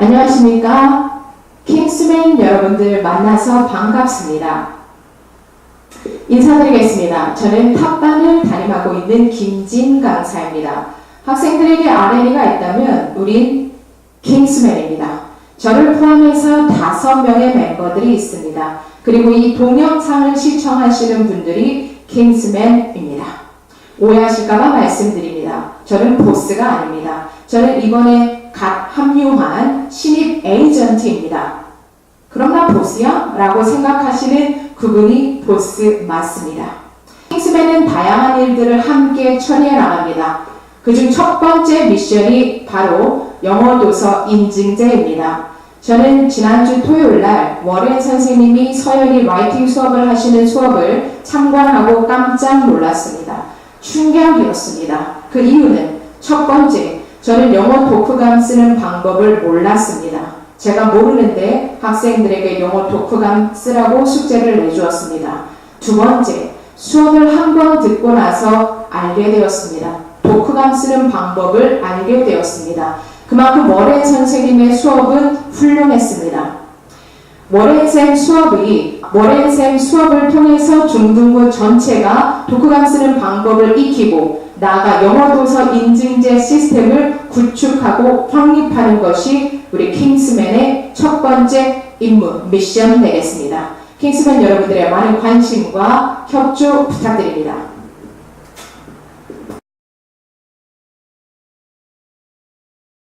안녕하십니까? 킹스맨 여러분들 만나서 반갑습니다. 인사드리겠습니다. 저는 탑반을 담임하고 있는 김진 강사입니다. 학생들에게 R&D가 있다면 우린 킹스맨입니다. 저를 포함해서 다섯 명의 멤버들이 있습니다. 그리고 이 동영상을 시청하시는 분들이 킹스맨입니다. 오해하실까봐 말씀드립니다. 저는 보스가 아닙니다. 저는 이번에 갓 합류한 신입 에이전트입니다. 그럼 나 보스야? 라고 생각하시는 그분이 보스 맞습니다. 킹스맨은 다양한 일들을 함께 처리해 나갑니다. 그중 첫 번째 미션이 바로 영어 도서 인증제입니다. 저는 지난주 토요일 날 워렌 선생님이 서연이 라이팅 수업을 하시는 수업을 참관하고 깜짝 놀랐습니다. 충격이었습니다. 그 이유는 첫 번째, 저는 영어 독후감 쓰는 방법을 몰랐습니다. 제가 모르는데 학생들에게 영어 독후감 쓰라고 숙제를 내주었습니다. 두 번째, 수업을 한 번 듣고 나서 알게 되었습니다. 독후감 쓰는 방법을 알게 되었습니다. 그만큼 워렌 선생님의 수업은 훌륭했습니다. 워렌쌤 수업이 워렌쌤 수업을 통해서 중등부 전체가 독후감 쓰는 방법을 익히고 나아가 영어 도서 인증제 시스템을 구축하고 확립하는 것이 우리 킹스맨의 첫 번째 임무 미션 되겠습니다. 킹스맨 여러분들의 많은 관심과 협조 부탁드립니다.